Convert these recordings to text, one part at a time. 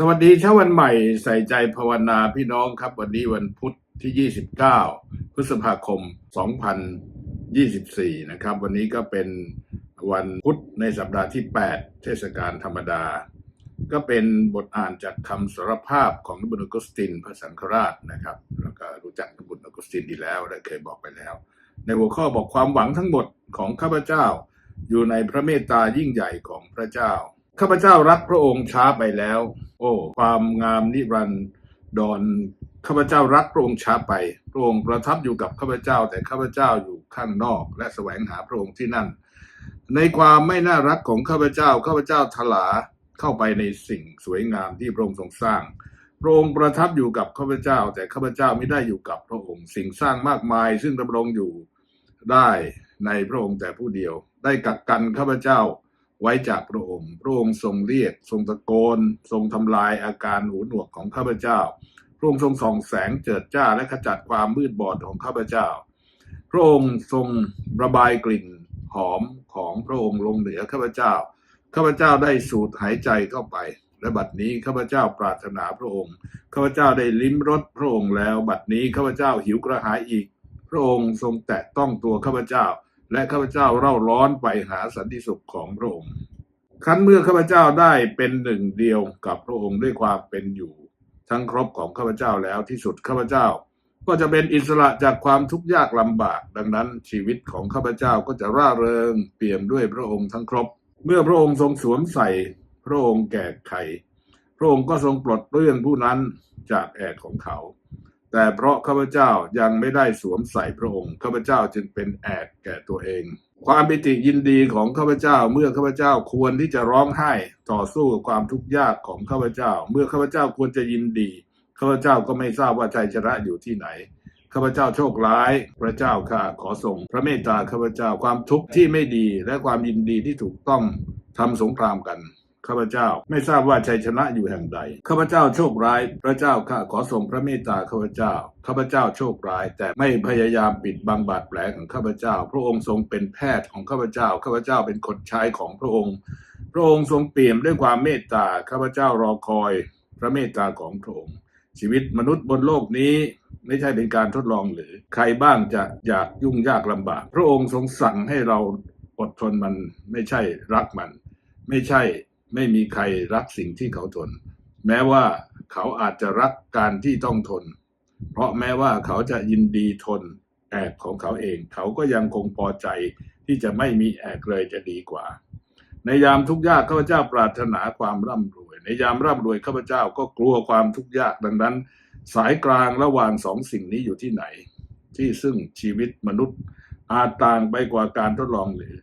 สวัสดีเช้าวันใหม่ใส่ใจภาวนาพี่น้องครับ วันนี้วันพุธที่ 29 พฤษภาคม 2024 นะครับ วันนี้ก็เป็นวันพุธในสัปดาห์ที่ 8 เทศกาลธรรมดา ก็เป็นบทอ่านจากคำสารภาพของนบุญอกุสตินพระสังฆราชนะครับ แล้วก็รู้จักนบุญอกุสตินดีแล้วได้เคยบอกไปแล้ว ในหัวข้อบอกความหวังทั้งหมดของข้าพเจ้า อยู่ในพระเมตตายิ่งใหญ่ของพระเจ้า ข้าพเจ้ารักพระองค์ช้าไปแล้ว โอ้ ความงามนิรันดรข้าพเจ้ารักพระองค์ช้าไป พระองค์ประทับอยู่กับข้าพเจ้า แต่ข้าพเจ้าอยู่ข้างนอก และแสวงหาพระองค์ที่นั่น ในความไม่น่ารักของข้าพเจ้าข้าพเจ้าทลาเข้าไปในสิ่งสวยงามที่พระองค์ทรงสร้าง พระองค์ประทับอยู่กับข้าพเจ้า แต่ข้าพเจ้าไม่ได้อยู่กับพระองค์ สิ่งสร้างมากมาย ซึ่งดำรงอยู่ได้ในพระองค์แต่ผู้เดียว ได้กักกันข้าพเจ้า ไว้จากพระองค์ พระองค์ทรงเรียก ทรงตะโกน ทรงทำลายอาการหูหนวกของข้าพเจ้า พระองค์ทรงส่องแสงเจิดจ้าและขจัดความมืดบอดของข้าพเจ้า พระองค์ทรงระบายกลิ่นหอมของพระองค์ลงเหนือข้าพเจ้า ข้าพเจ้าได้สูดหายใจเข้าไป และบัดนี้ข้าพเจ้าปรารถนาพระองค์ ข้าพเจ้าได้ลิ้มรสพระองค์แล้ว บัดนี้ข้าพเจ้าหิวกระหายอีก พระองค์ทรงแตะต้องตัวข้าพเจ้า และข้าพเจ้าเร่าร้อนไปหาสันติสุขของพระองค์ ครั้นเมื่อข้าพเจ้าได้เป็นหนึ่งเดียวกับพระองค์ด้วยความเป็นอยู่ ทั้งครบของข้าพเจ้าแล้วที่สุดข้าพเจ้า ก็จะเป็นอิสระจากความทุกข์ยากลำบาก ดังนั้นชีวิตของข้าพเจ้าก็จะร่าเริงเปี่ยมด้วยพระองค์ทั้งครบ เมื่อพระองค์ทรงสวมใส่พระองค์แก่ไขพระองค์ก็ทรงปลดเปลื้องผู้นั้นจากแอกของเขา แต่เพราะข้าพเจ้ายังไม่ได้สวมใส่พระองค์ข้าพเจ้าจึงเป็นแอกแก่ตัวเอง ความปิติยินดีของข้าพเจ้าเมื่อข้าพเจ้าควรที่จะร้องไห้ต่อสู้กับความทุกข์ยากของข้าพเจ้า เมื่อข้าพเจ้าควรจะยินดีข้าพเจ้าก็ไม่ทราบว่าชัยชนะอยู่ที่ไหนข้าพเจ้าโชคร้าย พระเจ้าข้าขอส่งพระเมตตาข้าพเจ้าความทุกข์ที่ไม่ดีและความยินดีที่ถูกต้องทำสงครามกัน ข้าพเจ้า ไม่ทราบว่าชัยชนะอยู่แห่งใด ข้าพเจ้าโชคร้าย พระเจ้าข้าขอส่งพระเมตตาข้าพเจ้า ข้าพเจ้าโชคร้าย แต่ไม่พยายามปิดบังบาดแผลของข้าพเจ้า พระองค์ทรงเป็นแพทย์ของข้าพเจ้า ข้าพเจ้าเป็นคนใช้ของพระองค์ พระองค์ทรงเปี่ยมด้วยความเมตตา ข้าพเจ้ารอคอย พระเมตตาของพระองค์ ชีวิตมนุษย์บนโลกนี้ไม่ใช่เป็นการทดลองหรือ ใครบ้างจะอยากยุ่งยากลำบาก พระองค์ทรงสั่งให้เราอดทนมันไม่ใช่รักมัน ไม่ใช่ ไม่มีใครรักสิ่งที่เขาทน แม้ว่าเขาอาจจะรักการที่ต้องทน เพราะแม้ว่าเขาจะยินดีทนแอกของเขาเอง เขาก็ยังคงพอใจที่จะไม่มีแอกเลยจะดีกว่า ในยามทุกข์ยากข้าพเจ้าปรารถนาความร่ำรวย ในยามร่ำรวยข้าพเจ้าก็กลัวความทุกข์ยากดังนั้น สายกลางระหว่างสองสิ่งนี้อยู่ที่ไหน ที่ซึ่งชีวิตมนุษย์อาจต่างไปกว่าการทดลองหรือ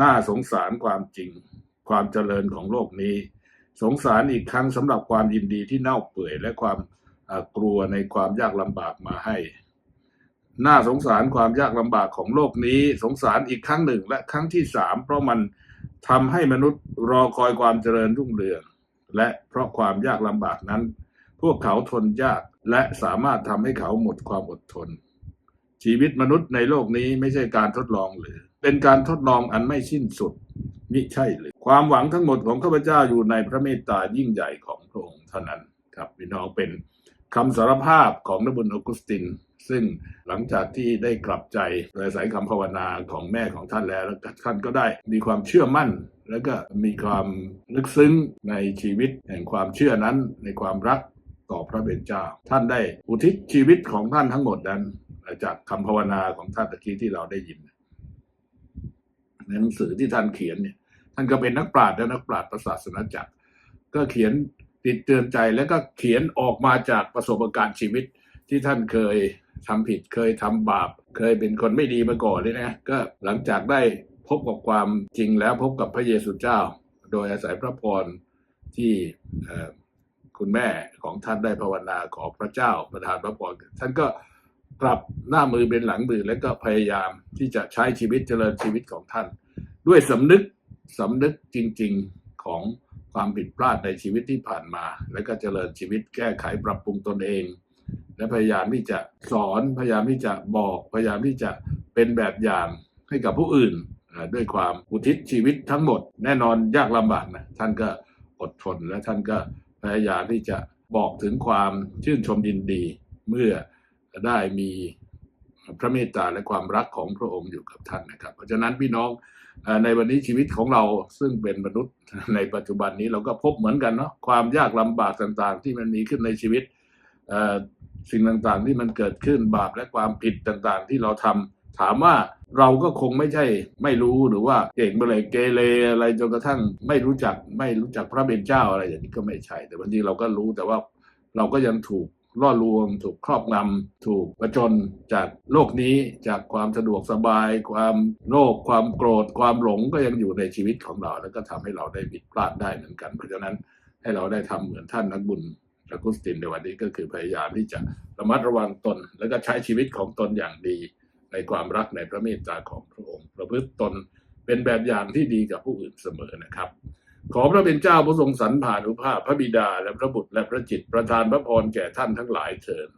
น่าสงสารความจริง ความเจริญของโลกนี้ สงสารอีกครั้งสำหรับความยินดีที่เน่าเปื่อยและความกลัวในความยากลำบากมาให้ น่าสงสารความยากลำบากของโลกนี้ สงสารอีกครั้งหนึ่งและครั้งที่สามเพราะมันทำให้มนุษย์รอคอยความเจริญรุ่งเรือง และเพราะความยากลำบากนั้น พวกเขาทนยากและสามารถทำให้เขาหมดความอดทน ชีวิตมนุษย์ในโลกนี้ไม่ใช่การทดลองหรือ เป็นการทดลองอันไม่สิ้นสุดมิใช่หรือความหวังทั้งหมดของข้าพเจ้าอยู่ในพระเมตตายิ่งใหญ่ของพระองค์เท่านั้นครับพี่น้องเป็นคำสารภาพของนบุญออกุสติน ซึ่งหลังจากที่ได้กลับใจโดยอายคำภาวนาของแม่ของท่านแล้วท่านก็ได้มีความเชื่อมั่น แล้วก็มีความลึกซึ้งในชีวิตแห่งความเชื่อนั้นในความรักต่อพระเป็นเจ้าท่านได้อุทิศชีวิตของท่านทั้งหมดนั้น จากคำภาวนาของท่านตะกี้ที่เราได้ยิน ในหนังสือที่ท่านเขียนเนี่ย ท่านก็เป็นนักปราชญ์และนักปราชญ์ศาสนจักร ก็เขียนติดเตือนใจแล้วก็เขียนออกมาจากประสบการณ์ชีวิตที่ท่านเคยทำผิดเคยทำบาป เคยเป็นคนไม่ดีมาก่อนเลยนะ ก็หลังจากได้พบกับความจริงแล้วพบกับพระเยซูเจ้า โดยอาศัยพระพรที่คุณแม่ของท่านได้ภาวนาขอพระเจ้าประทานพระพรท่านก็ กลับหน้ามือเป็นหลังมือแล้วก็พยายามที่จะใช้ชีวิตเจริญชีวิตของท่าน ด้วยสำนึกสำนึกจริง ๆของความผิดพลาดในชีวิตที่ผ่านมา แล้วก็เจริญชีวิตแก้ไขปรับปรุงตนเอง และพยายามที่จะสอนพยายามที่จะบอกพยายามที่จะเป็นแบบอย่างให้กับผู้อื่นด้วยความอุทิศชีวิตทั้งหมด แน่นอนยากลำบากนะท่านก็อดทนและท่านก็พยายามที่จะบอกถึงความชื่นชมยินดี เมื่อ ได้มีพระเมตตาและความรักของพระองค์อยู่กับท่านนะครับ เพราะฉะนั้นพี่น้องในวันนี้ชีวิตของเราซึ่งเป็นมนุษย์ในปัจจุบันนี้เราก็พบเหมือนกันเนาะความยากลำบากต่างๆ ที่มันมีขึ้นในชีวิตสิ่งต่างๆที่มันเกิดขึ้นบาปและความผิดต่างๆ ที่เราทำถามว่าเราก็คงไม่ใช่ไม่รู้หรือว่าเก่งไปเลยเกเรอะไรจนกระทั่งไม่รู้จักไม่รู้จักพระเป็นเจ้าอะไรอย่างนี้ก็ไม่ใช่ แต่บางทีเราก็รู้แต่ว่าเราก็ยังถูก ล่อลวง ถูกครอบงำถูกประจนจากโลกนี้จากความสะดวกสบาย ความโลภความโกรธ ความหลงก็ยังอยู่ในชีวิตของเรา แล้วก็ทำให้เราได้ผิดพลาดได้เหมือนกัน เพราะฉะนั้นให้เราได้ทำเหมือนท่านนักบุญอกุสตินในวันนี้ก็คือพยายามที่จะระมัดระวังตน แล้วก็ใช้ชีวิตของตนอย่างดี ในความรักในพระเมตตาของพระองค์ ประพฤติตนเป็นแบบอย่างที่ดีกับผู้อื่นเสมอนะครับ ขอพระเป็นเจ้าผู้ทรงสรรผ่านุภาพพระบิดาและพระบุตรและพระจิตประทานพระพรแก่ท่านทั้งหลายเถิด